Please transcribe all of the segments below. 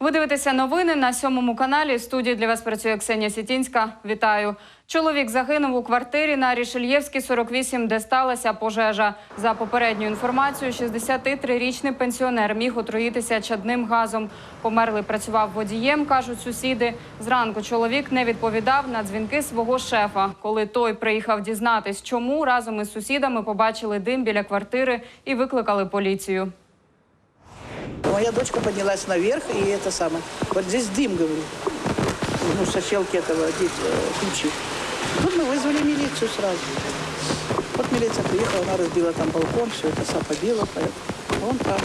Ви дивитеся новини на сьомому каналі. Студії для вас працює Ксенія Сітінська. Вітаю. Чоловік загинув у квартирі на Рішельєвській 48, де сталася пожежа. За попередньою інформацією, 63-річний пенсіонер міг отруїтися чадним газом. Померлий працював водієм, кажуть сусіди. Зранку чоловік не відповідав на дзвінки свого шефа. Коли той приїхав дізнатись, чому разом із сусідами побачили дим біля квартири і викликали поліцію. Моя дочка поднялась наверх, и это самое. Вот здесь дым, говорю. Ну, сошелки этого дети, э, ключи. Тут мы вызвали милицию сразу. Вот милиция приехала, она разбила там балкон, все это сам побила. поэтому Вон там.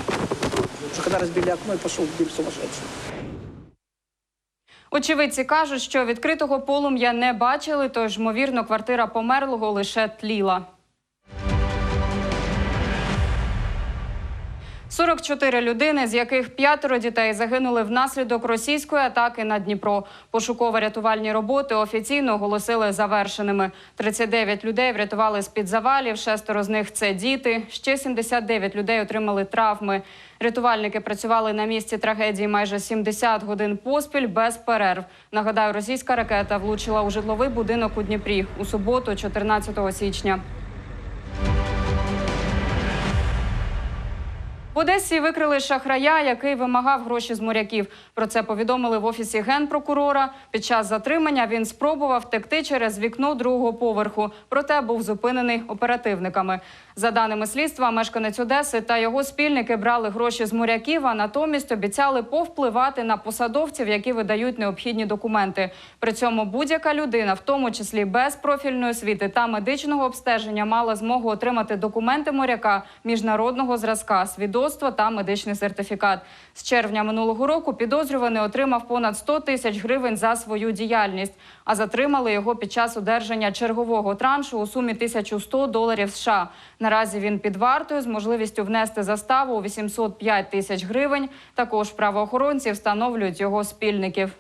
Уже когда разбили окно, и пошел дым сумасшедший. Очевидці кажуть, що відкритого полум'я не бачили, тож, ймовірно, квартира померлого лише тліла. 44 людини, з яких п'ятеро дітей загинули внаслідок російської атаки на Дніпро. Пошуково-рятувальні роботи офіційно оголосили завершеними. 39 людей врятували з під завалів. Шестеро з них це діти. Ще 79 людей отримали травми. Рятувальники працювали на місці трагедії майже 70 годин поспіль без перерв. Нагадаю, російська ракета влучила у житловий будинок у Дніпрі у суботу, 14 січня. В Одесі викрили шахрая, який вимагав гроші з моряків. Про це повідомили в офісі генпрокурора. Під час затримання він спробував втекти через вікно другого поверху, проте був зупинений оперативниками. За даними слідства, мешканець Одеси та його спільники брали гроші з моряків, а натомість обіцяли повпливати на посадовців, які видають необхідні документи. При цьому будь-яка людина, в тому числі без профільної освіти та медичного обстеження, мала змогу отримати документи моряка міжнародного зразка, свідоцтво та медичний сертифікат. З червня минулого року підозрюваний отримав понад 100 тисяч гривень за свою діяльність, а затримали його під час одержання чергового траншу у сумі 1100 доларів США. Наразі він під вартою з можливістю внести заставу у 805 тисяч гривень. Також правоохоронці встановлюють його спільників.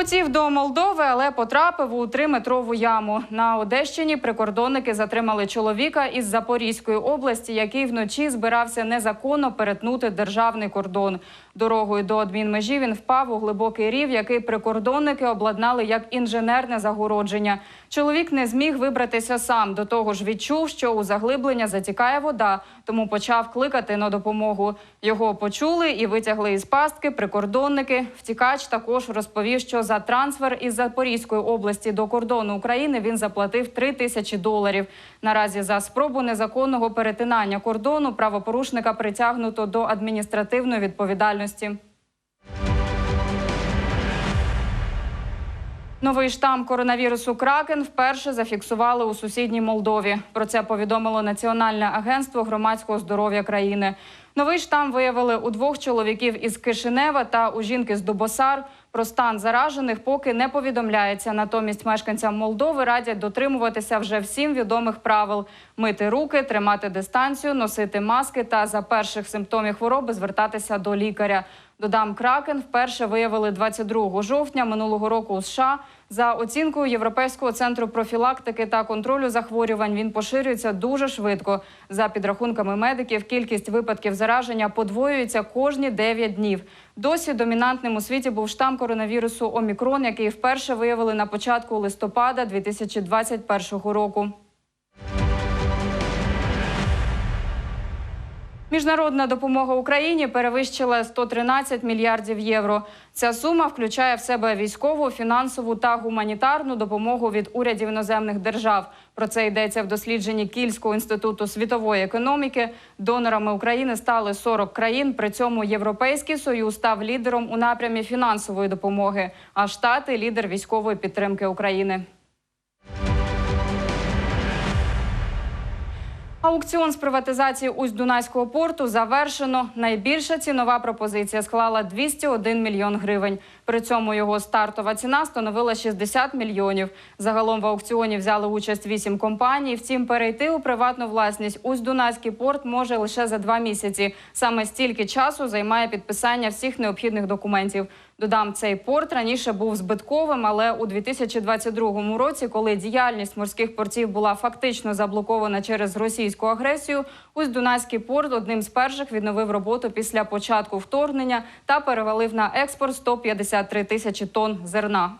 Хотів до Молдови, але потрапив у триметрову яму. На Одещині прикордонники затримали чоловіка із Запорізької області, який вночі збирався незаконно перетнути державний кордон. Дорогою до адмінмежі він впав у глибокий рів, який прикордонники обладнали як інженерне загородження. Чоловік не зміг вибратися сам. До того ж, відчув, що у заглиблення затікає вода, тому почав кликати на допомогу. Його почули і витягли із пастки прикордонники. Втікач також розповів, що за трансфер із Запорізької області до кордону України він заплатив 3 тисячі доларів. Наразі за спробу незаконного перетинання кордону правопорушника притягнуто до адміністративної відповідальності. Новий штам коронавірусу Кракен вперше зафіксували у сусідній Молдові. Про це повідомило Національне агентство громадського здоров'я країни. Новий штам виявили у двох чоловіків із Кишинева та у жінки з Дубосар. Про стан заражених поки не повідомляється. Натомість мешканцям Молдови радять дотримуватися вже всім відомих правил: мити руки, тримати дистанцію, носити маски та за перших симптомів хвороби звертатися до лікаря. Додам кракен вперше виявили 22 жовтня минулого року у США. За оцінкою Європейського центру профілактики та контролю захворювань він поширюється дуже швидко. За підрахунками медиків, кількість випадків зараження подвоюється кожні 9 днів. Досі домінантним у світі був штам коронавірусу Омікрон, який вперше виявили на початку листопада 2021 року. Міжнародна допомога Україні перевищила 113 мільярдів євро. Ця сума включає в себе військову, фінансову та гуманітарну допомогу від урядів іноземних держав. Про це йдеться в дослідженні Кільського інституту світової економіки. Донорами України стали 40 країн. При цьому Європейський союз став лідером у напрямі фінансової допомоги, а Штати лідер військової підтримки України. Аукціон з приватизації Усть-Дунайського порту завершено. Найбільша цінова пропозиція склала 201 мільйон гривень. При цьому його стартова ціна становила 60 мільйонів. Загалом в аукціоні взяли участь 8 компаній. Втім, перейти у приватну власність Усть-Дунайський порт може лише за два місяці. Саме стільки часу займає підписання всіх необхідних документів. Додам, цей порт раніше був збитковим, але у 2022 році, коли діяльність морських портів була фактично заблокована через російську агресію, Усть-Дунайський порт одним з перших відновив роботу після початку вторгнення та перевалив на експорт 153 тисячі тонн зерна.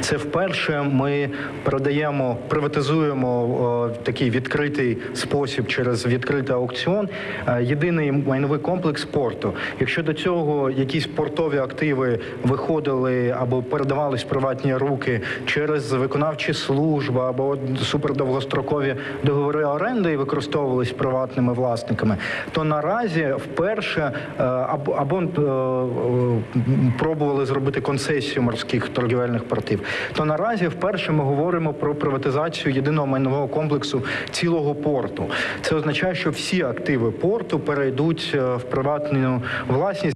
Це вперше ми продаємо, приватизуємо такий відкритий спосіб через відкритий аукціон. е, Єдиний майновий комплекс порту. Якщо до цього якісь портові активи виходили або передавались в приватні руки через виконавчі служби або супердовгострокові договори оренди і використовувались приватними власниками, то наразі вперше е, або, або е, пробували зробити концесію морських торгівельних портів. То наразі вперше ми говоримо про приватизацію єдиного майнового комплексу цілого порту. Це означає, що всі активи порту перейдуть е, в приватну власність.